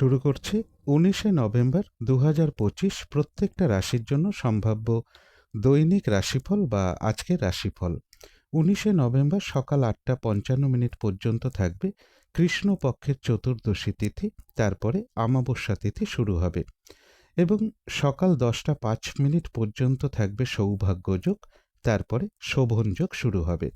শুরু করছি উনিশে নভেম্বর দু হাজার পঁচিশ প্রত্যেকটা রাশির জন্য সম্ভাব্য দৈনিক রাশিফল বা আজকের রাশিফল। উনিশে নভেম্বর সকাল আটটা পঞ্চান্ন মিনিট পর্যন্ত থাকবে, কৃষ্ণপক্ষের চতুর্দশী তিথি, তারপরে আমাবস্যা তিথি শুরু হবে এবং সকাল দশটা পাঁচ মিনিট পর্যন্ত থাকবে সৌভাগ্যযোগ, তারপরে শোভনযোগ শুরু হবে।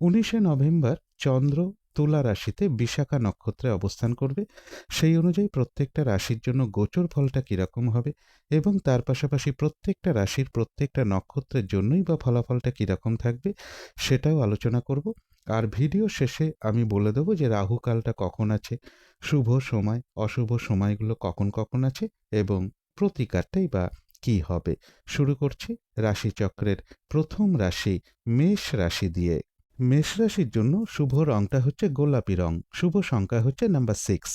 উনিশে নভেম্বর চন্দ্র তুলা রাশিতে বিশাখা নক্ষত্রে অবস্থান করবে। সেই অনুযায়ী প্রত্যেকটা রাশির জন্য গোচর ফলটা কীরকম হবে এবং তার পাশাপাশি প্রত্যেকটা রাশির প্রত্যেকটা নক্ষত্রের জন্যই বা ফলাফলটা কীরকম থাকবে সেটাও আলোচনা করব। আর ভিডিও শেষে আমি বলে দেবো যে রাহুকালটা কখন আছে, শুভ সময়, অশুভ সময়গুলো কখন কখন আছে এবং প্রতিকারটাই বা কি হবে। শুরু করছি রাশিচক্রের প্রথম রাশি মেষ রাশি দিয়ে। মেষ রাশির জন্য শুভ রংটা হচ্ছে গোলাপি রং। শুভ সংখ্যা হচ্ছে নাম্বার সিক্স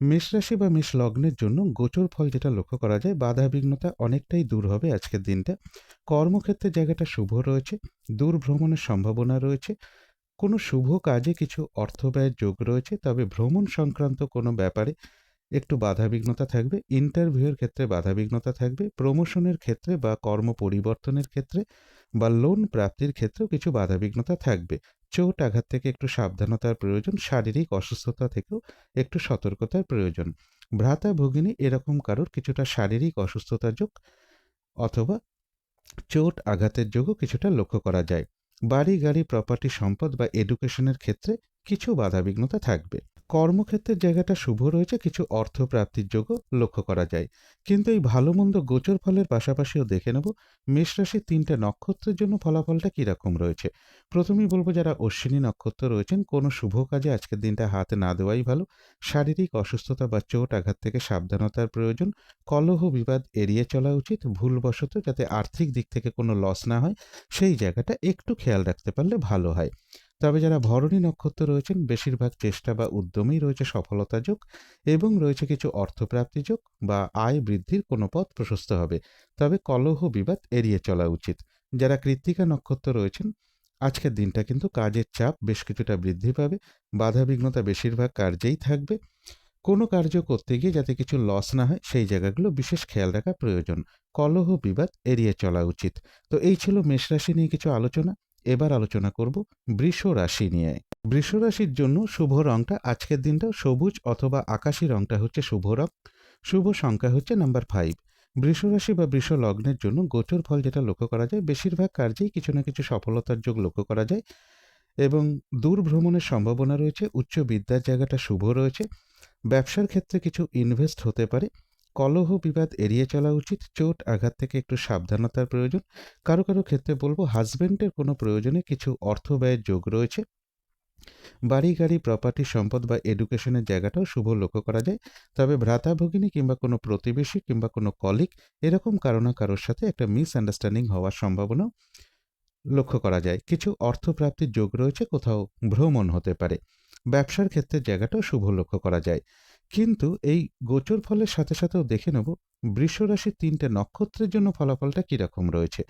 মেষ রাশি বা মেষ লগ্নের জন্য গোচর ফল যেটা লক্ষ্য করা যায় বাধা বিঘ্নতা অনেকটাই দূর হবে আজকের দিনটা। কর্মক্ষেত্রে জায়গাটা শুভ রয়েছে দূর ভ্রমণের সম্ভাবনা রয়েছে, কোনো শুভ কাজে কিছু অর্থ ব্যয়ের যোগ রয়েছে, তবে ভ্রমণ সংক্রান্ত কোনো ব্যাপারে একটু বাধাবিঘ্নতা থাকবে ইন্টারভিউয়ের ক্ষেত্রে বাধাবিঘ্নতা থাকবে প্রমোশনের ক্ষেত্রে বা কর্ম পরিবর্তনের ক্ষেত্রে বা লোন প্রাপ্তির ক্ষেত্রেও কিছু বাধাবিঘ্নতা থাকবে। চোট, আঘাত থেকে একটু সাবধানতার প্রয়োজন, শারীরিক অসুস্থতা থেকেও একটু সতর্কতার প্রয়োজন। ভ্রাতা, ভগিনী এরকম কারোর কিছুটা শারীরিক অসুস্থতা যোগ অথবা চোট, আঘাতের যোগও কিছুটা লক্ষ্য করা যায়। বাড়ি, গাড়ি প্রপার্টি সম্পদ বা এডুকেশনের ক্ষেত্রে কিছু বাধাবিঘ্নতা থাকবে। কর্মক্ষেত্রের জায়গাটা শুভ রয়েছে, কিছু অর্থ প্রাপ্তির যোগও লক্ষ্য করা যায়। কিন্তু এই ভালো মন্দ গোচর ফলের পাশাপাশিও দেখে নেব, মেষ রাশির তিনটে নক্ষত্রের জন্য ফলাফলটা কীরকম রয়েছে। প্রথমেই বলব যারা অশ্বিনী নক্ষত্র রয়েছেন, কোনো শুভ কাজে আজকের দিনটা হাতে না দেওয়াই ভালো। শারীরিক অসুস্থতা বা চোট আঘাত থেকে সাবধানতার প্রয়োজন। কলহ বিবাদ এড়িয়ে চলা উচিত, ভুলবশত যাতে আর্থিক দিক থেকে কোনো লস না হয়, সেই জায়গাটা একটু খেয়াল রাখতে পারলে ভালো হয়। তবে যারা ভরণী নক্ষত্র রয়েছেন, বেশিরভাগ চেষ্টা বা উদ্যমেই রয়েছে সফলতা যোগ এবং রয়েছে কিছু অর্থপ্রাপ্তি যোগ বা আয় বৃদ্ধির কোনো পথ প্রশস্ত হবে। তবে কলহ বিবাদ এড়িয়ে চলা উচিত। যারা কৃত্তিকা নক্ষত্র রয়েছেন, আজকের দিনটা কিন্তু কাজের চাপ বেশ কিছুটা বৃদ্ধি পাবে। বাধা বিঘ্নতা বেশিরভাগ কার্যেই থাকবে। কোনো কার্য করতে গিয়ে যাতে কিছু লস না হয়, সেই জায়গাগুলো বিশেষ খেয়াল রাখা প্রয়োজন। কলহ বিবাদ এড়িয়ে চলা উচিত। তো এই ছিল মেষ রাশি নিয়ে কিছু আলোচনা। এবার আলোচনা করব বৃষ রাশি নিয়ে। বৃষ রাশির জন্য শুভ রংটা, আজকের দিনটা সবুজ অথবা আকাশি রংটা হচ্ছে শুভ রং। শুভ সংখ্যা হচ্ছে নাম্বার ফাইভ। বৃষ রাশি বা বৃষ লগ্নের জন্য গোচর ফল যেটা লক্ষ্য করা যায়, বেশিরভাগ কার্যেই কিছু না কিছু সফলতার যোগ লক্ষ্য করা যায় এবং দূর ভ্রমণের সম্ভাবনা রয়েছে, উচ্চ বিদ্যার জায়গাটা শুভ রয়েছে, ব্যবসার ক্ষেত্রে কিছু ইনভেস্ট হতে পারে কলহ বিবাদ এড়িয়ে চলা উচিত। চোট, আঘাত থেকে একটু সাবধানতার প্রয়োজন। কারও কারও ক্ষেত্রে বলব হাজব্যান্ডের কোনো প্রয়োজনে কিছু অর্থ ব্যয়ের যোগ রয়েছে। বাড়ি, গাড়ি প্রপার্টি সম্পদ বা এডুকেশনের জায়গাটাও শুভ লক্ষ্য করা যায়। তবে ভ্রাতা, ভগিনী কিংবা কোনো প্রতিবেশী কিংবা কোনো কলিক এরকম কারও না কারোর সাথে একটা মিসআন্ডারস্ট্যান্ডিং হওয়ার সম্ভাবনাও লক্ষ্য করা যায়। কিছু অর্থপ্রাপ্তির যোগ রয়েছে, কোথাও ভ্রমণ হতে পারে। ব্যবসার ক্ষেত্রে জায়গাটাও শুভ লক্ষ্য করা যায়। কিন্তু এই গোচর ফলের সাথে সাথেও দেখে নেব বৃষ রাশির তিনটে নক্ষত্রের জন্য ফলাফলটা কীরকম রয়েছে।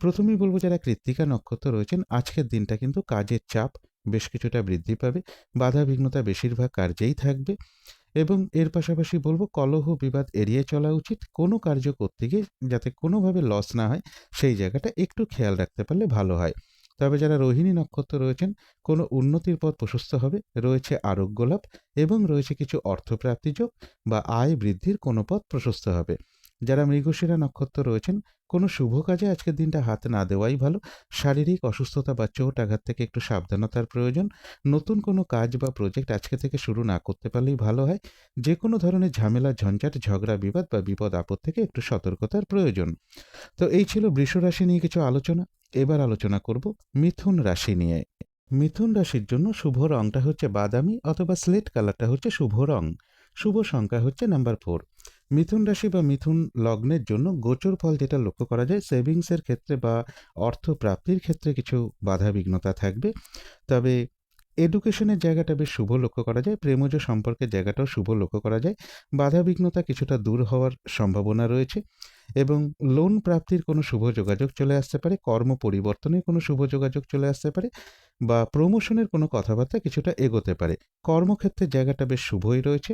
প্রথমেই বলব যারা কৃত্তিকা নক্ষত্র রয়েছেন, আজকের দিনটা কিন্তু কাজের চাপ বেশ কিছুটা বৃদ্ধি পাবে বাধা বিঘ্নতা বেশিরভাগ কার্যেই থাকবে এবং এর পাশাপাশি বলব কলহ বিবাদ এড়িয়ে চলা উচিত, কোনো কার্য করতে গিয়ে যাতে কোনোভাবে লস না হয়, সেই জায়গাটা একটু খেয়াল রাখতে পারলে ভালো হয়। তবে যারা রোহিণী নক্ষত্র রয়েছেন, কোনো উন্নতির পথ প্রশস্ত হবে। রয়েছে আরোগ্য লাভ এবং রয়েছে কিছু অর্থপ্রাপ্তি যোগ বা আয় বৃদ্ধির কোনো পথ প্রশস্ত হবে। যারা মৃগশিরা নক্ষত্র রয়েছেন, কোনো শুভ কাজে আজকের দিনটা হাত না দেওয়াই ভালো। শারীরিক অসুস্থতা বা চোট আঘাত থেকে একটু সাবধানতার প্রয়োজন। নতুন কোনো কাজ বা প্রজেক্ট আজকে থেকে শুরু না করতে পারলেই ভালো হয়। যে কোনো ধরনের ঝামেলা, ঝঞ্ঝাট, ঝগড়া, বিবাদ বা বিপদ আপদ থেকে একটু সতর্কতার প্রয়োজন। তো এই ছিল বৃষরাশি নিয়ে কিছু আলোচনা। এবার আলোচনা করব মিথুন রাশি নিয়ে। মিথুন রাশির জন্য শুভ রংটা হচ্ছে বাদামি অথবা স্লেট কালারটা হচ্ছে শুভ রং। শুভ সংখ্যা হচ্ছে নাম্বার ফোর। মিথুন রাশি বা মিথুন লগ্নের জন্য গোচর ফল যেটা লক্ষ্য করা যায়, সেভিংসের ক্ষেত্রে বা অর্থ প্রাপ্তির ক্ষেত্রে কিছু বাধা বিঘ্নতা থাকবে। তবে এডুকেশনের জায়গাটা বেশ শুভ লক্ষ্য করা যায়, প্রেমজ সম্পর্কের জায়গাটাও শুভ লক্ষ্য করা যায়। বাধা বিঘ্নতা কিছুটা দূর হওয়ার সম্ভাবনা রয়েছে। এবং লোন প্রাপ্তির কোনো শুভ যোগাযোগ চলে আসতে পারে, কর্ম পরিবর্তনের কোনো শুভ যোগাযোগ চলে আসতে পারে বা প্রমোশনের কোনো কথাবার্তা কিছুটা এগোতে পারে। কর্মক্ষেত্রের জায়গাটা বেশ শুভই রয়েছে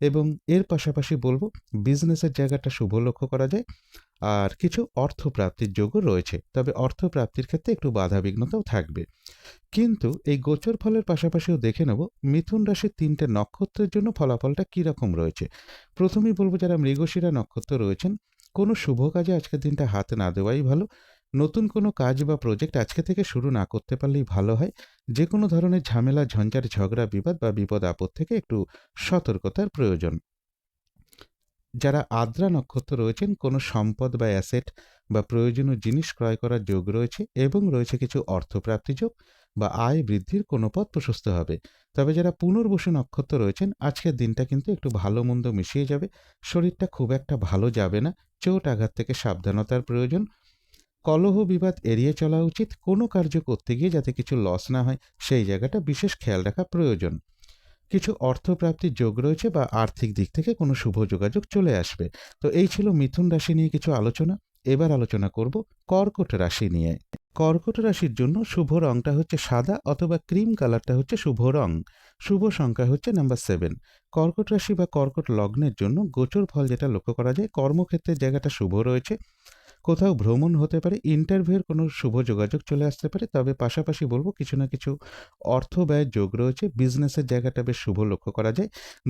এবং এর পাশাপাশি বলব বিজনেসের জায়গাটা শুভ লক্ষ্য করা যায় আর কিছু অর্থ প্রাপ্তির যোগও রয়েছে। তবে অর্থ প্রাপ্তির ক্ষেত্রে একটু বাধাবিঘ্নতাও থাকবে। কিন্তু এই গোচর ফলের পাশাপাশিও দেখে নেব, মিথুন রাশির তিনটে নক্ষত্রের জন্য ফলাফলটা কীরকম রয়েছে? প্রথমেই বলব, যারা মৃগশিরা নক্ষত্র রয়েছেন কোনো শুভ কাজে আজকের দিনটা হাতে না দেওয়াই ভালো। নতুন কোনো কাজ বা প্রজেক্ট আজকে থেকে শুরু না করতে পারলেই ভালো হয়। যে কোনো ধরনের ঝামেলা, ঝঞ্ঝাট, ঝগড়া, বিবাদ বা বিপদ আপদ থেকে একটু সতর্কতার প্রয়োজন। যারা আদ্রা নক্ষত্র রয়েছেন, কোনো সম্পদ বা অ্যাসেট বা প্রয়োজনীয় জিনিস ক্রয় করার যোগ রয়েছে এবং রয়েছে কিছু অর্থপ্রাপ্তি যোগ বা আয় বৃদ্ধির কোনো পথ প্রশস্ত হবে। তবে যারা পুনর্বসু নক্ষত্র রয়েছেন, আজকের দিনটা কিন্তু একটু ভালো মন্দ মিশিয়ে যাবে। শরীরটা খুব একটা ভালো যাবে না। চোট আঘাত থেকে সাবধানতার প্রয়োজন। কলহ বিবাদ এড়িয়ে চলা উচিত। কোনো কার্য করতে গিয়ে যাতে কিছু লস না হয়, সেই জায়গাটা বিশেষ খেয়াল রাখা প্রয়োজন। কিছু অর্থপ্রাপ্তির যোগ রয়েছে বা আর্থিক দিক থেকে কোনো শুভ যোগাযোগ চলে আসবে। তো এই ছিল মিথুন রাশি নিয়ে কিছু আলোচনা। এবার আলোচনা করব কর্কট রাশি নিয়ে। কর্কট রাশির জন্য শুভ রংটা হচ্ছে সাদা অথবা ক্রিম কালারটা হচ্ছে শুভ রং। শুভ সংখ্যা হচ্ছে নাম্বার সেভেন। কর্কট রাশি বা কর্কট লগ্নের জন্য গোচর ফল যেটা লক্ষ্য করা যায়, কর্মক্ষেত্রের জায়গাটা শুভ রয়েছে। কোথাও ভ্রমণ হতে পারে ইন্টারভিউর কোনো শুভ যোগাযোগ চলে আসতে পারে, তবে পাশাপাশি বলব কিছু না কিছু অর্থ ব্যয়ের যোগ রয়েছে বিজনেসের জায়গাটা বেশ শুভ লক্ষ্য করা যায়,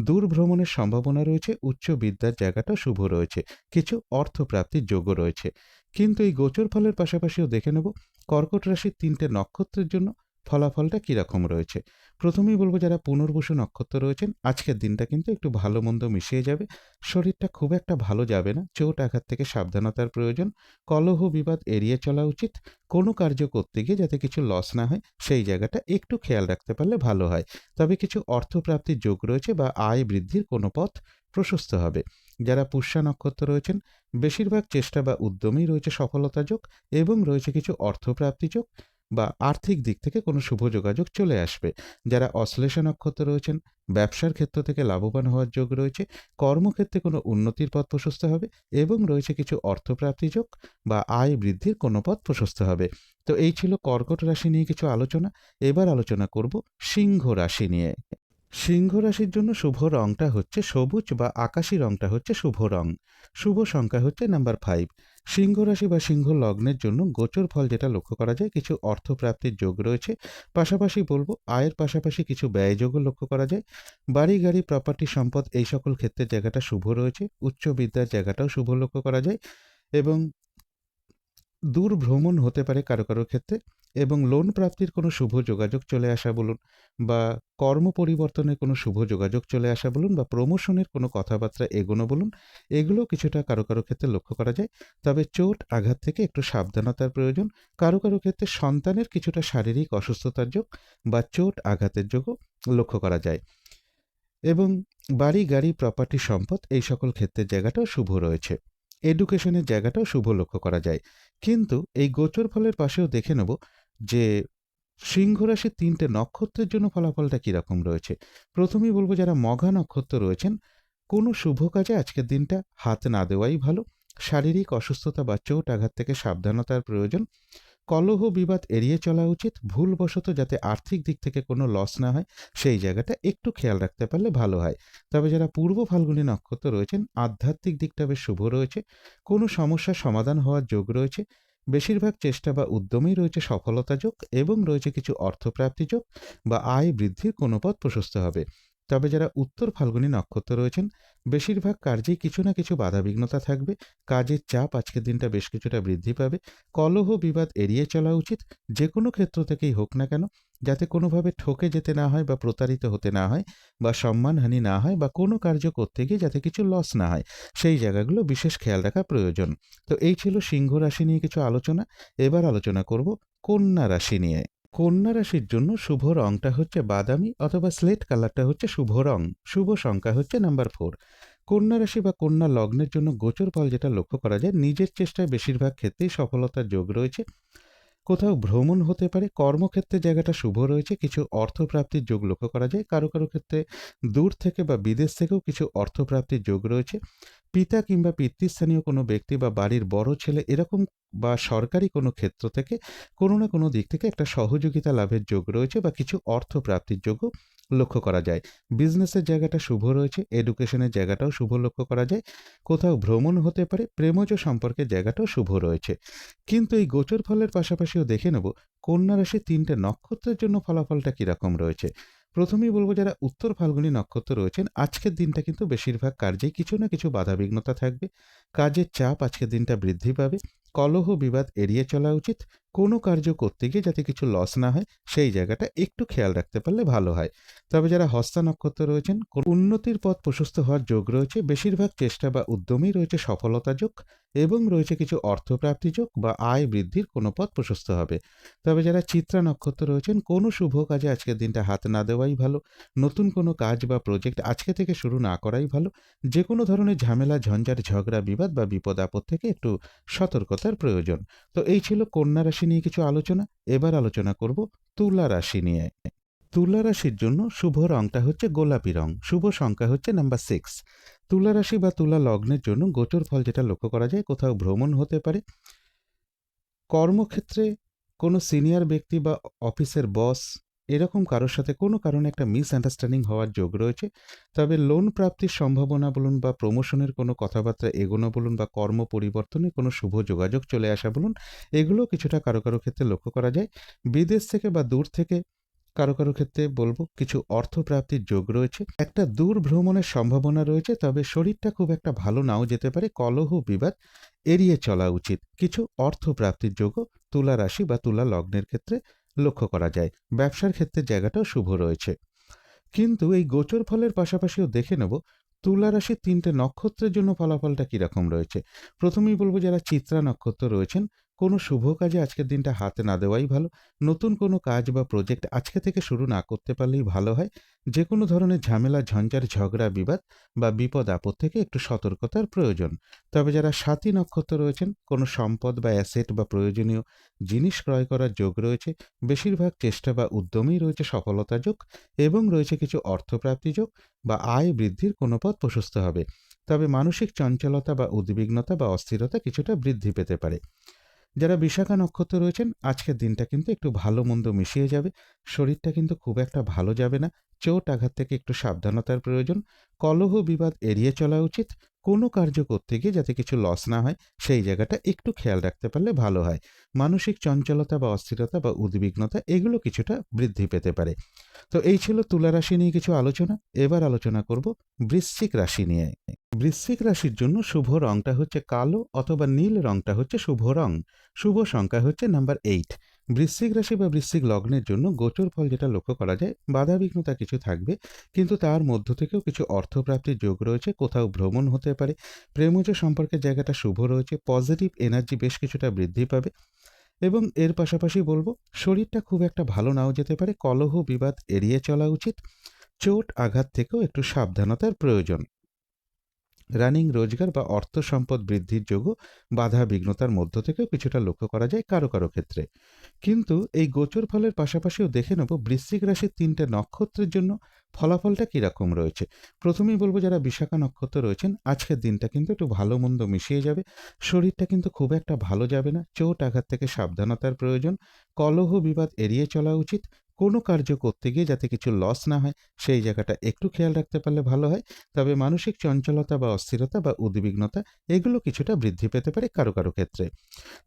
দূর ভ্রমণের সম্ভাবনা রয়েছে, উচ্চ বিদ্যার জায়গাটা শুভ রয়েছে, কিছু অর্থ প্রাপ্তির রয়েছে, কিন্তু এই গোচর ফলের পাশাপাশিও দেখে নেব, কর্কট রাশির তিনটে নক্ষত্রের জন্য ফলাফলটা কীরকম রয়েছে? প্রথমেই বলব যারা পুনর্বসু নক্ষত্র রয়েছেন, আজকের দিনটা কিন্তু একটু ভালো মন্দ মিশিয়ে যাবে। শরীরটা খুব একটা ভালো যাবে না, চোট আঘাত থেকে সাবধানতার প্রয়োজন। কলহ বিবাদ এড়িয়ে চলা উচিত, কোনো কার্য করতে গিয়ে যাতে কিছু লস না হয়, সেই জায়গাটা একটু খেয়াল রাখতে পারলে ভালো হয়। তবে কিছু অর্থপ্রাপ্তির যোগ রয়েছে বা আয় বৃদ্ধির কোনো পথ প্রশস্ত হবে। যারা পুষ্যা নক্ষত্র রয়েছেন, বেশিরভাগ চেষ্টা বা উদ্যমেই রয়েছে সফলতা যোগ এবং রয়েছে কিছু অর্থপ্রাপ্তি যোগ। বা আর্থিক দিক থেকে কোনো শুভ যোগাযোগ চলে আসবে। যারা অশ্লেষণ নক্ষত্র রয়েছেন, ব্যবসার ক্ষেত্র থেকে লাভবান হওয়ার যোগ রয়েছে, কর্মক্ষেত্রে কোনো উন্নতির পথ প্রশস্ত হবে এবং রয়েছে কিছু অর্থপ্রাপ্তি যোগ বা আয় বৃদ্ধির কোনো পথ প্রশস্ত হবে। তো এই ছিল কর্কট রাশি নিয়ে কিছু আলোচনা। এবার আলোচনা করব সিংহ রাশি নিয়ে। সিংহ রাশির জন্য শুভ রংটা হচ্ছে সবুজ বা আকাশি রংটা হচ্ছে শুভ রং। শুভ সংখ্যা হচ্ছে নাম্বার ফাইভ সিংহ রাশি বা সিংহ লগ্নের জন্য গোচর ফল যেটা লক্ষ্য করা যায়, কিছু অর্থপ্রাপ্তির যোগ রয়েছে। পাশাপাশি বলব, আয়ের পাশাপাশি কিছু ব্যয়যোগও লক্ষ্য করা যায়। বাড়ি, গাড়ি প্রপার্টি সম্পদ এই সকল ক্ষেত্রে জায়গাটা শুভ রয়েছে। উচ্চ বিদ্যার জায়গাটাও শুভ লক্ষ্য করা যায়। এবং দূর ভ্রমণ হতে পারে কারও কারও ক্ষেত্রে। এবং লোন প্রাপ্তির কোনো শুভ যোগাযোগ চলে আসা বলুন বা কর্ম পরিবর্তনের কোনো শুভ যোগাযোগ চলে আসা বলুন বা প্রমোশনের কোনো কথাবার্তা এগোনো বলুন এগুলো কিছুটা কারও কারও ক্ষেত্রে লক্ষ্য করা যায়। তবে চোট, আঘাত থেকে একটু সাবধানতার প্রয়োজন। কারও কারও ক্ষেত্রে সন্তানের কিছুটা শারীরিক অসুস্থতার যোগ বা চোট, আঘাতের যোগও লক্ষ্য করা যায়। এবং বাড়ি, গাড়ি প্রপার্টি সম্পদ এই সকল ক্ষেত্রের জায়গাটাও শুভ রয়েছে। এডুকেশনের জায়গাটাও শুভ লক্ষ্য করা যায়। কিন্তু এই গোচর ফলের পাশেও দেখে নেব যে সিংহ রাশির তিনটে নক্ষত্রের জন্য ফলাফলটা কীরকম রয়েছে? প্রথমেই বলব যারা মঘা নক্ষত্র রয়েছেন, কোনো শুভ কাজে আজকের দিনটা হাত না দেওয়াই ভালো। শারীরিক অসুস্থতা বা চোট আঘাত থেকে সাবধানতার প্রয়োজন। কলহ বিবাদ এড়িয়ে চলা উচিত, ভুলবশত যাতে আর্থিক দিক থেকে কোনো লস না হয়, সেই জায়গাটা একটু খেয়াল রাখতে পারলে ভালো হয়। তবে যারা পূর্ব ফাল্গুনী নক্ষত্র রয়েছেন, আধ্যাত্মিক দিকটা বেশ শুভ রয়েছে। কোনো সমস্যার সমাধান হওয়ার যোগ রয়েছে। বেশিরভাগ চেষ্টা বা উদ্যমেই রয়েছে সফলতা যোগ এবং রয়েছে কিছু অর্থপ্রাপ্তি যোগ বা আয় বৃদ্ধির কোনো পথ প্রশস্ত হবে। তবে যারা উত্তর ফাল্গুনী নক্ষত্র রয়েছেন, বেশিরভাগ কার্যেই কিছু না কিছু বাধাবিঘ্নতা থাকবে। কাজের চাপ আজকের দিনটা বেশ কিছুটা বৃদ্ধি পাবে। কলহ বিবাদ এড়িয়ে চলা উচিত যে কোনো ক্ষেত্র থেকেই হোক না কেন, যাতে কোনোভাবে ঠকে যেতে না হয় বা প্রতারিত হতে না হয় বা সম্মানহানি না হয় বা কোনো কার্য করতে গিয়ে যাতে কিছু লস না হয়। সেই জায়গাগুলো বিশেষ খেয়াল রাখা প্রয়োজন। তো এই ছিল সিংহ রাশি নিয়ে কিছু আলোচনা। এবার আলোচনা করব কন্যা রাশি নিয়ে। কন্যা রাশির জন্য শুভ রংটা হচ্ছে বাদামি অথবা স্লেট কালারটা হচ্ছে শুভ রং। শুভ সংখ্যা হচ্ছে নাম্বার ফোর কন্যা রাশি বা কন্যা লগ্নের জন্য গোচর ফল যেটা লক্ষ্য করা যায়, নিজের চেষ্টায় বেশিরভাগ ক্ষেত্রেই সফলতার যোগ রয়েছে। কোথাও ভ্রমণ হতে পারে, কর্মক্ষেত্রে জায়গাটা শুভ রয়েছে, কিছু অর্থপ্রাপ্তির যোগ লক্ষ্য করা যায়। কারও কারও ক্ষেত্রে দূর থেকে বা বিদেশ থেকেও কিছু অর্থপ্রাপ্তির যোগ রয়েছে। পিতা কিংবা পিতৃস্থানীয় কোনো ব্যক্তি বা বাড়ির বড় ছেলে এরকম বা সরকারি কোনো ক্ষেত্র থেকে কোনো না কোনো দিক থেকে একটা সহযোগিতা লাভের যোগ রয়েছে বা কিছু অর্থ প্রাপ্তির যোগও লক্ষ্য করা যায়। বিজনেসের জায়গাটা শুভ রয়েছে, এডুকেশনের জায়গাটাও শুভ লক্ষ্য করা যায়, কোথাও ভ্রমণ হতে পারে, প্রেমজ সম্পর্কের জায়গাটাও শুভ রয়েছে। কিন্তু এই গোচর ফলের পাশাপাশিও দেখে নেব, কন্যা রাশির তিনটে নক্ষত্রের জন্য ফলাফলটা কীরকম রয়েছে। প্রথমেই বলব যারা উত্তর ফাল্গুনী নক্ষত্র রয়েছেন, আজকের দিনটা কিন্তু বেশিরভাগ কার্যে কিছু না কিছু বাধা বিঘ্নতা থাকবে। কাজের চাপ আজকের দিনটা বৃদ্ধি পাবে। কলহ বিবাদ এড়িয়ে চলা উচিত। কোনো কার্য করতে গিয়ে যাতে কিছু লস না হয়, সেই জায়গাটা একটু খেয়াল রাখতে পারলে ভালো হয়। তবে যারা হস্তা নক্ষত্র রয়েছেন উন্নতির পথ প্রশস্ত হওয়ার যোগ রয়েছে। বেশিরভাগ চেষ্টা বা উদ্যমেই রয়েছে সফলতা যোগ এবং রয়েছে কিছু অর্থপ্রাপ্তি যোগ বা আয় বৃদ্ধির কোনো পথ প্রশস্ত হবে। তবে যারা চিত্রা নক্ষত্র রয়েছেন, কোনো শুভ কাজে আজকের দিনটা হাত না দেওয়াই ভালো। নতুন কোনো কাজ বা প্রজেক্ট আজকে থেকে শুরু না করাই ভালো। যে কোনো ধরনের ঝামেলা, ঝঞ্ঝাট, ঝগড়া, বিবাদ বা বিপদ আপদ থেকে একটু সতর্কতার প্রয়োজন। তো এই ছিল কন্যা রাশি নিয়ে কিছু আলোচনা, এবার আলোচনা করব তুলা রাশি নিয়ে। তুলা রাশির জন্য শুভ রংটা হচ্ছে গোলাপি রং, শুভ সংখ্যা হচ্ছে নাম্বার সিক্স। তুলা রাশি বা তুলা লগ্নের জন্য গোচর ফল যেটা লক্ষ্য করা যায়, কোথাও ভ্রমণ হতে পারে। কর্মক্ষেত্রে কোনো সিনিয়র ব্যক্তি বা অফিসের বস এরকম কারোর সাথে কোনো কারণে একটা মিসআন্ডারস্ট্যান্ডিং হওয়ার যোগ রয়েছে। তবে লোন প্রাপ্তির সম্ভাবনা বলুন বা প্রমোশনের কোনো কথাবার্তা এগোনো বলুন বা কর্ম পরিবর্তনে কোনো শুভ যোগাযোগ চলে আসা বলুন এগুলো কিছুটা কারও কারও ক্ষেত্রে লক্ষ্য করা যায়। বিদেশ থেকে বা দূর থেকে কারও কারও ক্ষেত্রে বলব কিছু অর্থপ্রাপ্তির যোগ রয়েছে। একটা দূর ভ্রমণের সম্ভাবনা রয়েছে, তবে শরীরটা খুব একটা ভালো নাও যেতে পারে, কলহ, বিবাদ এড়িয়ে চলা উচিত। কিছু অর্থপ্রাপ্তির যোগও তুলা রাশি বা তুলা লগ্নের ক্ষেত্রে লক্ষ্য করা যায়। ব্যবসার ক্ষেত্রে জায়গাটাও শুভ রয়েছে। কিন্তু এই গোচর ফলের পাশাপাশিও দেখে নেব, তুলা রাশির তিনটে নক্ষত্রের জন্য ফলাফলটা কীরকম রয়েছে। প্রথমেই বলব যারা চিত্রা নক্ষত্র রয়েছেন কোনো শুভ কাজে আজকের দিনটা হাতে না দেওয়াই ভালো। নতুন কোনো কাজ বা প্রজেক্ট আজকে থেকে শুরু না করতে পারলেই ভালো হয়। যে কোনো ধরনের ঝামেলা ঝঞ্ঝার ঝগড়া, বিবাদ বা বিপদ আপদ থেকে একটু সতর্কতার প্রয়োজন। তবে যারা সাথী নক্ষত্র রয়েছেন, কোনো সম্পদ বা অ্যাসেট বা প্রয়োজনীয় জিনিস ক্রয় করার যোগ রয়েছে, বেশিরভাগ চেষ্টা বা উদ্যমেই রয়েছে সফলতা যোগ এবং রয়েছে কিছু অর্থপ্রাপ্তি যোগ বা আয় বৃদ্ধির কোনো পথ প্রশস্ত হবে। তবে মানসিক চঞ্চলতা বা উদ্বিগ্নতা বা অস্থিরতা কিছুটা বৃদ্ধি পেতে পারে। যারা বিশাখা নক্ষত্র রয়েছেন, আজকের দিনটা কিন্তু একটু ভালো মন্দ মিশিয়ে যাবে। শরীরটা কিন্তু খুব একটা ভালো যাবে না। চোট আঘাত থেকে একটু সাবধানতার প্রয়োজন। কলহ বিবাদ এড়িয়ে চলা উচিত। কোনো কার্য করতে গিয়ে যাতে কিছু লস না হয়, সেই জায়গাটা একটু খেয়াল রাখতে পারলে ভালো হয়। মানসিক চঞ্চলতা বা অস্থিরতা বা উদ্বিগ্নতা এগুলো কিছুটা বৃদ্ধি পেতে পারে। তো এই ছিল তুলা রাশি নিয়ে কিছু আলোচনা। এবার আলোচনা করব বৃশ্চিক রাশি নিয়ে। বৃশ্চিক রাশির জন্য শুভ রংটা হচ্ছে কালো অথবা নীল রংটা হচ্ছে শুভ রং। শুভ সংখ্যা হচ্ছে নাম্বার এইট। বৃশ্চিক রাশি বা বৃশ্চিক লগ্নের জন্য গোচর ফল যেটা লক্ষ্য করা যায়, বাধাবিঘ্নতা কিছু থাকবে, কিন্তু তার মধ্য থেকেও কিছু অর্থপ্রাপ্তির যোগ রয়েছে, কোথাও ভ্রমণ হতে পারে। প্রেমজ সম্পর্কের জায়গাটা শুভ রয়েছে, পজিটিভ এনার্জি বেশ কিছুটা বৃদ্ধি পাবে। এবং এর পাশাপাশি বলব, শরীরটা খুব একটা ভালো নাও যেতে পারে, কলহ বিবাদ এড়িয়ে চলা উচিত, চোট আঘাত থেকেও একটু সাবধানতার প্রয়োজন। রানিং রোজগার বা অর্থ সম্পদ বৃদ্ধির যোগও বাধা বিঘ্নতার মধ্য থেকেও কিছুটা লক্ষ্য করা যায় কারও কারও ক্ষেত্রে। কিন্তু এই গোচর ফলের পাশাপাশিও দেখে নেব বৃশ্চিক রাশির তিনটে নক্ষত্রের জন্য ফলাফলটা কীরকম রয়েছে। প্রথমেই বলব যারা বিশাখা নক্ষত্র রয়েছেন, আজকের দিনটা কিন্তু একটু ভালো মন্দ মিশিয়ে যাবে। শরীরটা কিন্তু খুব একটা ভালো যাবে না। চোট আঘাত থেকে সাবধানতার প্রয়োজন। কলহ বিবাদ এড়িয়ে চলা উচিত। কোনো কার্য করতে গিয়ে যাতে কিছু লস না হয়, সেই জায়গাটা একটু খেয়াল রাখতে পারলে ভালো হয়। তবে মানসিক চঞ্চলতা বা অস্থিরতা বা উদ্বিগ্নতা, এগুলো কিছুটা বৃদ্ধি পেতে পারে কারও কারও ক্ষেত্রে।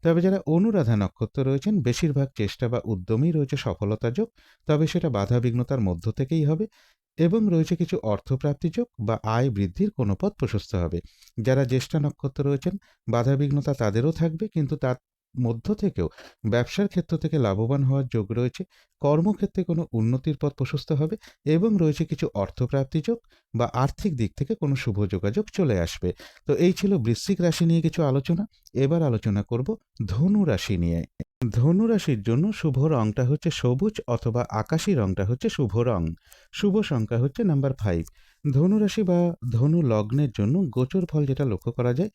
তবে যারা অনুরাধা নক্ষত্র রয়েছেন, বেশিরভাগ চেষ্টা বা উদ্যমেই রয়েছে সফলতা যোগ, তবে সেটা বাধা বিঘ্নতার মধ্য থেকেই হবে এবং রয়েছে কিছু অর্থপ্রাপ্তি যোগ বা আয় বৃদ্ধির কোনো পথ প্রশস্ত হবে। যারা জ্যেষ্ঠা নক্ষত্র রয়েছেন বাধাবিঘ্নতা তাদেরও থাকবে, কিন্তু তার মধ্য থেকেও ব্যবসার ক্ষেত্র থেকে লাভবান হওয়ার যোগ রয়েছে। কর্মক্ষেত্রে কোনো উন্নতির পথ প্রশস্ত হবে এবং রয়েছে কিছু অর্থপ্রাপ্তি যোগ বা আর্থিক দিক থেকে কোনো শুভ যোগাযোগ চলে আসবে। তো এই ছিল বৃশ্চিক রাশি নিয়ে কিছু আলোচনা। এবার আলোচনা করব ধনু রাশি নিয়ে। ধনু রাশির জন্য শুভ রংটা হচ্ছে সবুজ অথবা আকাশি রংটা হচ্ছে শুভ রং। শুভ সংখ্যা হচ্ছে নাম্বার ফাইভ ধনু রাশি বা ধনু লগ্নের জন্য গোচর ফল যেটা লক্ষ্য করা যায়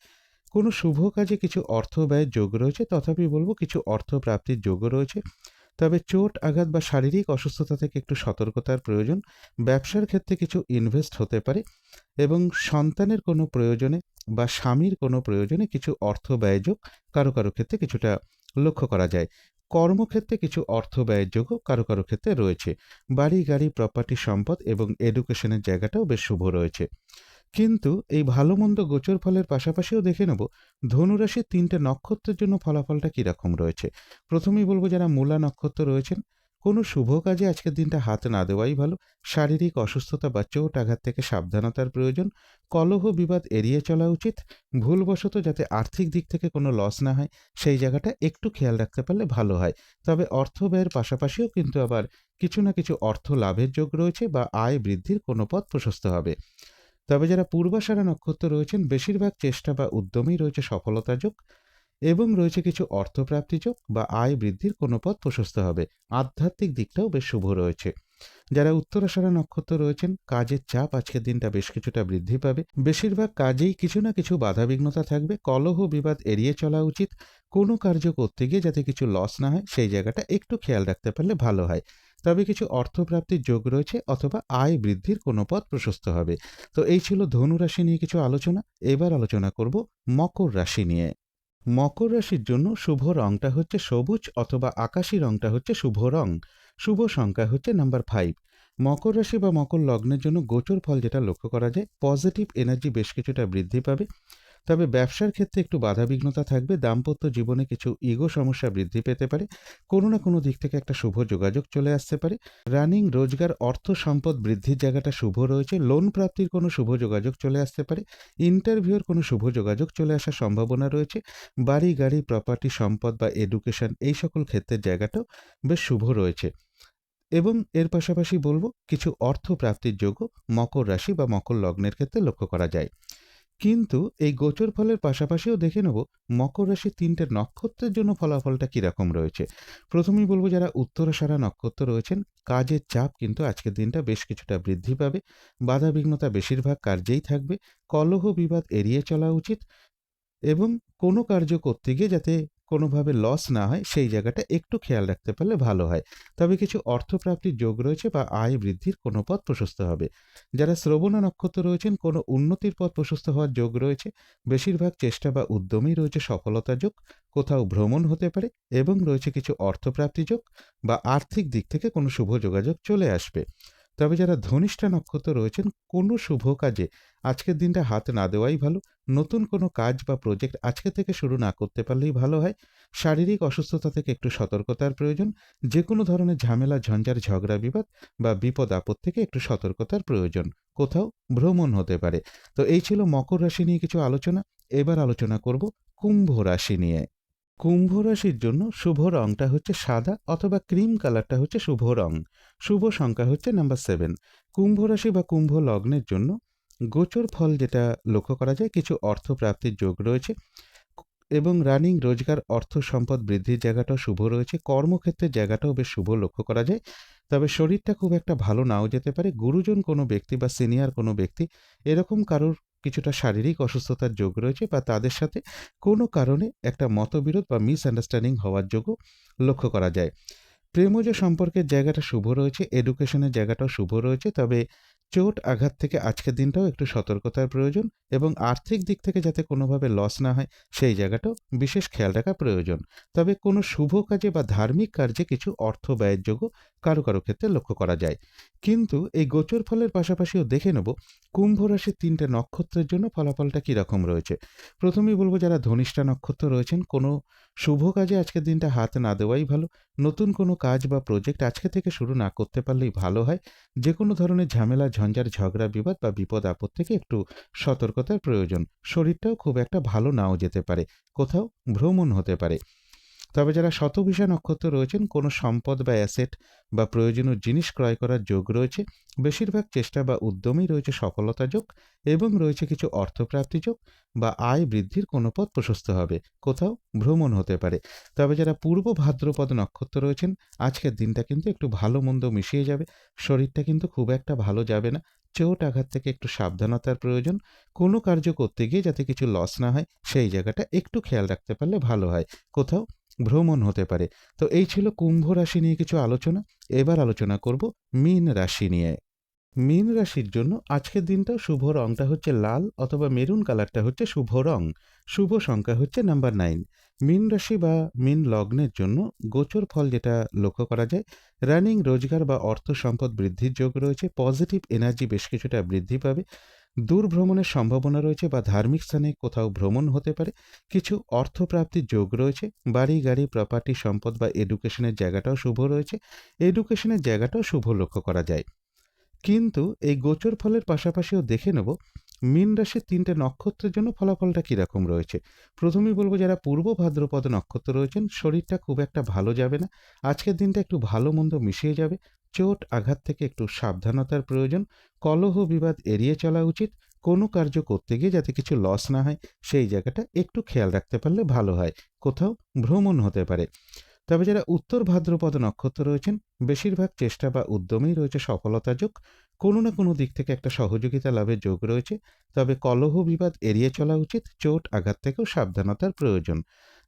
কোনো শুভ কাজে কিছু অর্থ ব্যয়ের যোগ রয়েছে, তথাপি বলব কিছু অর্থ প্রাপ্তির যোগও রয়েছে। তবে চোট, আঘাত বা শারীরিক অসুস্থতা থেকে একটু সতর্কতার প্রয়োজন, ব্যবসার ক্ষেত্রে কিছু ইনভেস্ট হতে পারে এবং সন্তানের কোনো প্রয়োজনে বা স্বামীর কোনো প্রয়োজনে কিছু অর্থ ব্যয়যোগ কারও কারও ক্ষেত্রে কিছুটা লক্ষ্য করা যায়। কর্মক্ষেত্রে কিছু অর্থ ব্যয়ের যোগও কারও কারও ক্ষেত্রে রয়েছে। বাড়ি, গাড়ি প্রপার্টি সম্পদ এবং এডুকেশনের জায়গাটাও বেশ শুভ রয়েছে। কিন্তু এই ভালো মন্দ গোচর ফলের পাশাপাশিও দেখে নেব ধনুরাশির তিনটে নক্ষত্রের জন্য ফলাফলটা কীরকম রয়েছে। প্রথমেই বলব যারা মূলা নক্ষত্র রয়েছেন, কোনো শুভ কাজে আজকের দিনটা হাত না দেওয়াই ভালো। শারীরিক অসুস্থতা বা চোট আঘাত থেকে সাবধানতার প্রয়োজন। কলহ বিবাদ এড়িয়ে চলা উচিত। ভুলবশত যাতে আর্থিক দিক থেকে কোনো লস না হয়, সেই জায়গাটা একটু খেয়াল রাখতে পারলে ভালো হয়। তবে অর্থ ব্যয়ের পাশাপাশিও কিন্তু আবার কিছু না কিছু অর্থ লাভের যোগ রয়েছে বা আয় বৃদ্ধির কোনো পথ প্রশস্ত হবে। তবে যারা পূর্বাশারা নক্ষত্র রয়েছেন, বেশিরভাগ চেষ্টা বা উদ্যমেই রয়েছে সফলতা যোগ এবং রয়েছে কিছু অর্থপ্রাপ্তি যোগ বা আয় বৃদ্ধির কোনো পথ প্রশস্ত হবে। আধ্যাত্মিক দিকটাও বেশ শুভ রয়েছে। যারা উত্তরাশারা নক্ষত্র রয়েছেন, কাজের চাপ আজকের দিনটা বেশ কিছুটা বৃদ্ধি পাবে। বেশিরভাগ কাজেই কিছু না কিছু বাধাবিঘ্নতা থাকবে। কলহ বিবাদ এড়িয়ে চলা উচিত। কোনো কার্য করতে গিয়ে যাতে কিছু লস না হয়, সেই জায়গাটা একটু খেয়াল রাখতে পারলে ভালো হয়। তবে কিছু অর্থপ্রাপ্তির যোগ রয়েছে অথবা আয় বৃদ্ধির কোনো পথ প্রশস্ত হবে। তো এই ছিল ধনু রাশি নিয়ে কিছু আলোচনা। এবার আলোচনা করব মকর রাশি নিয়ে। মকর রাশির জন্য শুভ রংটা হচ্ছে সবুজ অথবা আকাশি রংটা হচ্ছে শুভ রং। শুভ সংখ্যা হচ্ছে নাম্বার ফাইভ। মকর রাশি বা মকর লগ্নের জন্য গোচর ফল যেটা লক্ষ্য করা যায়, পজিটিভ এনার্জি বেশ কিছুটা বৃদ্ধি পাবে। তবে ব্যবসার ক্ষেত্রে একটু বাধাবিঘ্নতা থাকবে, দাম্পত্য জীবনে কিছু ইগো সমস্যা বৃদ্ধি পেতে পারে, কোনো না কোনো দিক থেকে একটা শুভ যোগাযোগ চলে আসতে পারে। রানিং রোজগার, অর্থ সম্পদ বৃদ্ধির জায়গাটা শুভ রয়েছে, লোন প্রাপ্তির কোনো শুভ যোগাযোগ চলে আসতে পারে ইন্টারভিউর কোনো শুভ যোগাযোগ চলে আসার সম্ভাবনা রয়েছে, বাড়ি, গাড়ি প্রপার্টি সম্পদ বা এডুকেশন এই সকল ক্ষেত্রের জায়গাটাও বেশ শুভ রয়েছে। এবং এর পাশাপাশি বলব, কিছু অর্থ প্রাপ্তির যোগ্য মকর রাশি বা মকর লগ্নের ক্ষেত্রে লক্ষ্য করা যায়। কিন্তু এই গোচর ফলের পাশাপাশিও দেখে নেব মকর রাশির তিনটে নক্ষত্রের জন্য ফলাফলটা কীরকম রয়েছে। প্রথমেই বলব যারা উত্তরাসারা নক্ষত্র রয়েছেন, কাজের চাপ কিন্তু আজকের দিনটা বেশ কিছুটা বৃদ্ধি পাবে। বাধা বিঘ্নতা বেশিরভাগ কার্যেই থাকবে। কলহ বিবাদ এড়িয়ে চলা উচিত এবং কোনো কার্য করতে গিয়ে যাতে কোনোভাবে লস না হয়, সেই জায়গাটা একটু খেয়াল রাখতে পারলে ভালো হয়। তবে কিছু অর্থপ্রাপ্তির যোগ রয়েছে বা আয় বৃদ্ধির কোনো পথ প্রশস্ত হবে। যারা শ্রবণা নক্ষত্র রয়েছেন, কোনো উন্নতির পথ প্রশস্ত হওয়ার যোগ রয়েছে। বেশিরভাগ চেষ্টা বা উদ্যমেই রয়েছে সফলতা যোগ, কোথাও ভ্রমণ হতে পারে এবং রয়েছে কিছু অর্থপ্রাপ্তি যোগ বা আর্থিক দিক থেকে কোনো শুভ যোগাযোগ চলে আসবে। তবে যারা ধনিষ্ঠা নক্ষত্র রয়েছেন, কোনো শুভ কাজে আজকের দিনটা হাত না দেওয়াই ভালো। নতুন কোনো কাজ বা প্রজেক্ট আজকে থেকে শুরু না করতে পারলেই ভালো হয়। শারীরিক অসুস্থতা থেকে একটু সতর্কতার প্রয়োজন। যে কোনো ধরনের ঝামেলা, ঝঞ্ঝার, ঝগড়া, বিবাদ বা বিপদ আপদ থেকে একটু সতর্কতার প্রয়োজন। কোথাও ভ্রমণ হতে পারে। তো এই ছিল মকর রাশি নিয়ে কিছু আলোচনা। এবার আলোচনা করব কুম্ভ রাশি নিয়ে। কুম্ভ রাশির জন্য শুভ রংটা হচ্ছে সাদা অথবা ক্রিম কালারটা হচ্ছে শুভ রং। শুভ সংখ্যা হচ্ছে নাম্বার সেভেন কুম্ভ রাশি বা কুম্ভ লগ্নের জন্য গোচর ফল যেটা লক্ষ্য করা যায়, কিছু অর্থ প্রাপ্তির যোগ রয়েছে এবং রানিং রোজগার, অর্থ সম্পদ বৃদ্ধির জায়গাটাও শুভ রয়েছে। কর্মক্ষেত্রের জায়গাটাও বেশ শুভ লক্ষ্য করা যায়। তবে শরীরটা খুব একটা ভালো নাও যেতে পারে। গুরুজন কোনো ব্যক্তি বা সিনিয়র কোনো ব্যক্তি এরকম কারোর কিছুটা শারীরিক অসুস্থতার যোগ রয়েছে বা তাদের সাথে কোনো কারণে একটা মতবিরোধ বা মিসআন্ডারস্ট্যান্ডিং হওয়ার যোগও লক্ষ্য করা যায়। প্রেমজ সম্পর্কের জায়গাটা শুভ রয়েছে এডুকেশনের জায়গাটাও শুভ রয়েছে, তবে চোট আঘাত থেকে আজকের দিনটাও একটু সতর্কতার প্রয়োজন এবং আর্থিক দিক থেকে যাতে কোনোভাবে লস না হয়, সেই জায়গাটাও বিশেষ খেয়াল রাখা প্রয়োজন। তবে কোনো শুভ কাজে বা ধার্মিক কার্যে কিছু অর্থ ব্যয়ের যোগ্য কারও কারও ক্ষেত্রে লক্ষ্য করা যায়। কিন্তু এই গোচর ফলের পাশাপাশিও দেখে নেব, কুম্ভ রাশির তিনটে নক্ষত্রের জন্য ফলাফলটা কীরকম রয়েছে। প্রথমেই বলব যারা ধনিষ্ঠা নক্ষত্র রয়েছেন, কোনো শুভ কাজে আজকের দিনটা হাত না দেওয়াই ভালো। নতুন কোনো কাজ বা প্রজেক্ট আজকে থেকে শুরু না করতে পারলেই ভালো হয়। যে কোনো ধরনের ঝামেলা ঝঞ্ঝার ঝগড়া, বিবাদ বা বিপদ আপদ থেকে একটু সতর্কতার প্রয়োজন। শরীরটাও খুব একটা ভালো নাও যেতে পারে। কোথাও ভ্রমণ হতে পারে। তবে যারা শতভিষা নক্ষত্র রয়েছেন, কোনো সম্পদ বা অ্যাসেট বা প্রয়োজনীয় জিনিস ক্রয় করার যোগ রয়েছে, বেশিরভাগ চেষ্টা বা উদ্যমেই রয়েছে সফলতা যোগ এবং রয়েছে কিছু অর্থপ্রাপ্তি যোগ বা আয় বৃদ্ধির কোনো পথ প্রশস্ত হবে, কোথাও ভ্রমণ হতে পারে। তবে যারা পূর্ব ভাদ্রপদ নক্ষত্র রয়েছেন, আজকের দিনটা কিন্তু একটু ভালো মন্দ মিশিয়ে যাবে, শরীরটা কিন্তু খুব একটা ভালো যাবে না, চোট আঘাত থেকে একটু সাবধানতার প্রয়োজন, কোনো কার্য করতে গিয়ে যাতে কিছু লস না হয়, সেই জায়গাটা একটু খেয়াল রাখতে পারলে ভালো হয়, কোথাও ভ্রমণ হতে পারে। তো এই ছিল কুম্ভ রাশি নিয়ে কিছু আলোচনা। এবার আলোচনা করব মীন রাশি নিয়ে। মীন রাশির জন্য আজকের দিনটাও শুভ রংটা হচ্ছে লাল অথবা মেরুন কালারটা হচ্ছে শুভ রং। শুভ সংখ্যা হচ্ছে নাম্বার নাইন। মীন রাশি বা মীন লগ্নের জন্য গোচর ফল যেটা লক্ষ্য করা যায়, রানিং রোজগার বা অর্থ সম্পদ বৃদ্ধির যোগ রয়েছে, পজিটিভ এনার্জি বেশ কিছুটা বৃদ্ধি পাবে। দূর ভ্রমণের সম্ভাবনা রয়েছে বা ধার্মিক স্থানে কোথাও ভ্রমণ হতে পারে, কিছু অর্থপ্রাপ্তির যোগ রয়েছে, বাড়ি, গাড়ি প্রপার্টি সম্পদ বা এডুকেশনের জায়গাটাও শুভ রয়েছে এডুকেশনের জায়গাটাও শুভ লক্ষ্য করা যায়। কিন্তু এই গোচর ফলের পাশাপাশিও দেখে নেব, মীন রাশির তিনটে নক্ষত্রের জন্য ফলাফলটা কীরকম রয়েছে। প্রথমেই বলব যারা পূর্ব ভাদ্রপদ নক্ষত্র রয়েছেন, শরীরটা খুব একটা ভালো যাবে না, আজকের দিনটা একটু ভালো মন্দ মিশিয়ে যাবে চোট আঘাত থেকে একটু সাবধানতার প্রয়োজন। কলহ বিবাদ এড়িয়ে চলা উচিত। কোনো কার্য করতে গিয়ে যাতে কিছু লস না হয়, সেই জায়গাটা একটু খেয়াল রাখতে পারলে ভালো হয়। কোথাও ভ্রমণ হতে পারে। তবে যারা উত্তর ভাদ্রপদ নক্ষত্র রয়েছেন, বেশিরভাগ চেষ্টা বা উদ্যমেই রয়েছে সফলতা যোগ। কোনো না কোনো দিক থেকে একটা সহযোগিতা লাভের যোগ রয়েছে। তবে কলহ বিবাদ এড়িয়ে চলা উচিত। চোট আঘাত থেকেও সাবধানতার প্রয়োজন।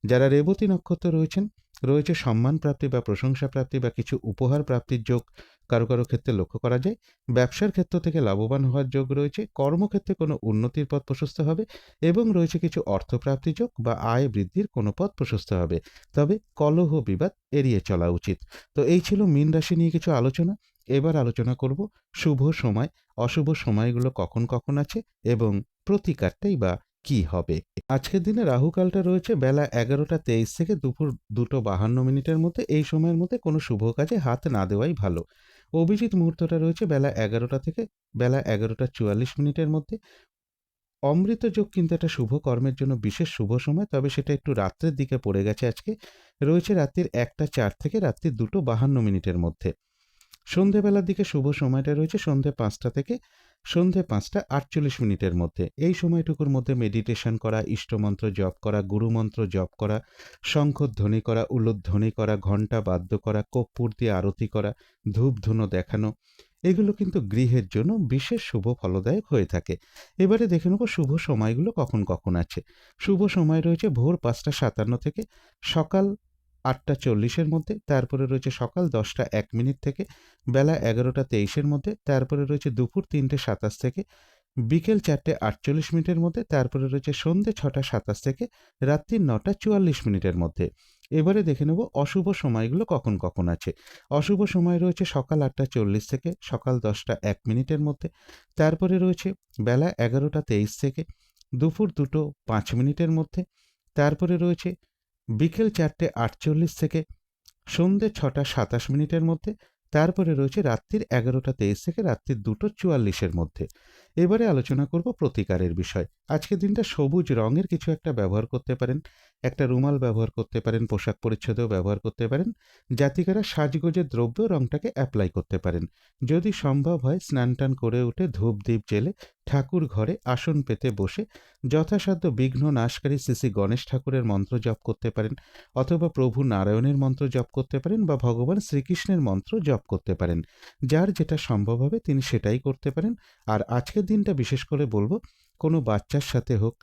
যারা রেবতী নক্ষত্র রয়েছেন রয়েছে সম্মান প্রাপ্তি বা প্রশংসা প্রাপ্তি বা কিছু উপহার প্রাপ্তির যোগ কারও কারও ক্ষেত্রে লক্ষ্য করা যায়। ব্যবসার ক্ষেত্র থেকে লাভবান হওয়ার যোগ রয়েছে, কর্মক্ষেত্রে কোনো উন্নতির পথ প্রশস্ত হবে এবং রয়েছে কিছু অর্থপ্রাপ্তি যোগ বা আয় বৃদ্ধির কোনো পথ প্রশস্ত হবে। তবে কলহ বিবাদ এড়িয়ে চলা উচিত। তো এই ছিল মীন রাশি নিয়ে কিছু আলোচনা। এবার আলোচনা করব শুভ সময়, অশুভ সময়গুলো কখন কখন আছে এবং প্রতিকারটাই বা কি হবে? আজকের দিনে রাহুকালটা রয়েছে বেলা এগারোটা তেইশ থেকে দুপুর দুটো বাহান্ন মিনিটের মধ্যে। এই সময়ের মধ্যে কোনো শুভ কাজে হাত না দেওয়াই ভালো। অভিজিৎ মুহূর্তটা রয়েছে বেলা এগারোটা থেকে বেলা এগারোটা চুয়াল্লিশ মিনিটের মধ্যে। অমৃত যোগ কিন্তু একটা শুভ কর্মের জন্য বিশেষ শুভ সময়, তবে সেটা একটু রাত্রের দিকে পড়ে গেছে আজকে। রয়েছে রাত্রির একটা চার থেকে রাত্রির দুটো বাহান্ন মিনিটের মধ্যে। সন্ধেবেলার দিকে শুভ সময়টা রয়েছে সন্ধে পাঁচটা থেকে সন্ধে পাঁচটা আটচল্লিশ মিনিটের মধ্যে। এই সময়টুকুর মধ্যে মেডিটেশন করা, ইষ্টমন্ত্র জপ করা, গুরুমন্ত্র জপ করা, শঙ্খধ্বনি করা, উলুধ্বনি করা, ঘণ্টা বাদ্য করা কর্পূর দিয়ে আরতি করা, ধূপ ধুনো দেখানো, এগুলো কিন্তু গৃহের জন্য বিশেষ শুভ ফলদায়ক হয়ে থাকে। এবারে দেখে নেব শুভ সময়গুলো কখন কখন আছে। শুভ সময় রয়েছে ভোর পাঁচটা সাতান্ন থেকে সকাল আটটা চল্লিশের মধ্যে, তারপরে রয়েছে সকাল দশটা এক মিনিট থেকে, বেলা এগারোটা তেইশের মধ্যে, তারপরে রয়েছে দুপুর তিনটে সাতাশ থেকে, বিকেল চারটে আটচল্লিশ মিনিটের মধ্যে, তারপরে রয়েছে সন্ধে ছটা সাতাশ থেকে, রাত্রি নটা চুয়াল্লিশ মিনিটের মধ্যে। এবারে দেখে নেব অশুভ সময়গুলো কখন কখন আছে। অশুভ সময় রয়েছে সকাল আটটা চল্লিশ থেকে, সকাল দশটা এক মিনিটের মধ্যে, তারপরে রয়েছে বেলা এগারোটা তেইশ থেকে, দুপুর দুটো পাঁচ মিনিটের মধ্যে, তারপরে রয়েছে বিকেল চারটে আটচল্লিশ থেকে সন্ধে ছটা সাতাশ মিনিটের মধ্যে, তারপরে রয়েছে রাত্রির এগারোটা তেইশ থেকে রাত্রির দুটো চুয়াল্লিশের মধ্যে। এবারে আলোচনা করব প্রতিকারের বিষয়। আজকের দিনটা সবুজ রঙের কিছু একটা ব্যবহার করতে পারেন। একটা রুমাল ব্যবহার করতে পারেন, পোশাক পরিচ্ছদেও ব্যবহার করতে পারেন। জাতিকারা সাজগোজের দ্রব্য রঙটাকে অ্যাপ্লাই করতে পারেন। যদি সম্ভব হয়, স্নান টান করে উঠে ধূপ দ্বীপ জেলে ঠাকুর ঘরে আসন পেতে বসে যথাসাধ্য বিঘ্ন নাশকারী শ্রী গণেশ ঠাকুরের মন্ত্র জপ করতে পারেন অথবা প্রভু নারায়ণের মন্ত্র জপ করতে পারেন বা ভগবান শ্রীকৃষ্ণের মন্ত্র জপ করতে পারেন। যার যেটা সম্ভব হবে, তিনি সেটাই করতে পারেন। আর আজকের দিনটা বিশেষ করে বলব, কোনো বাচ্চার সাথে হোক,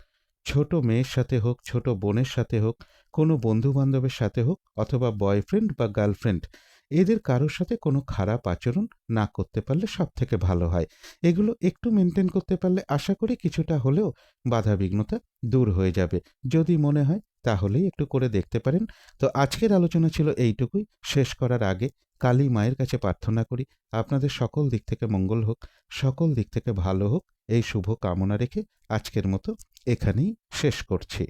ছোট মেয়ের সাথে হোক, ছোট বোনের সাথে হোক, কোনো বন্ধু বান্ধবের সাথে হোক, অথবা বয়ফ্রেন্ড বা গার্লফ্রেন্ড এদের কারোর সাথে কোনো খারাপ আচরণ না করতে পারলে সব থেকে ভালো হয়। এগুলো একটু মেনটেন করতে পারলে আশা করি কিছুটা হলেও বাধাবিঘ্নতা দূর হয়ে যাবে। যদি মনে হয়, তাহলেই একটু করে দেখতে পারেন। তো আজকের আলোচনা ছিল এইটুকুই। শেষ করার আগে কালী মায়ের কাছে প্রার্থনা করি, আপনাদের সকল দিক থেকে মঙ্গল হোক, সকল দিক থেকে ভালো হোক, এই শুভ কামনা রেখে আজকের মতো এখানেই শেষ করছি।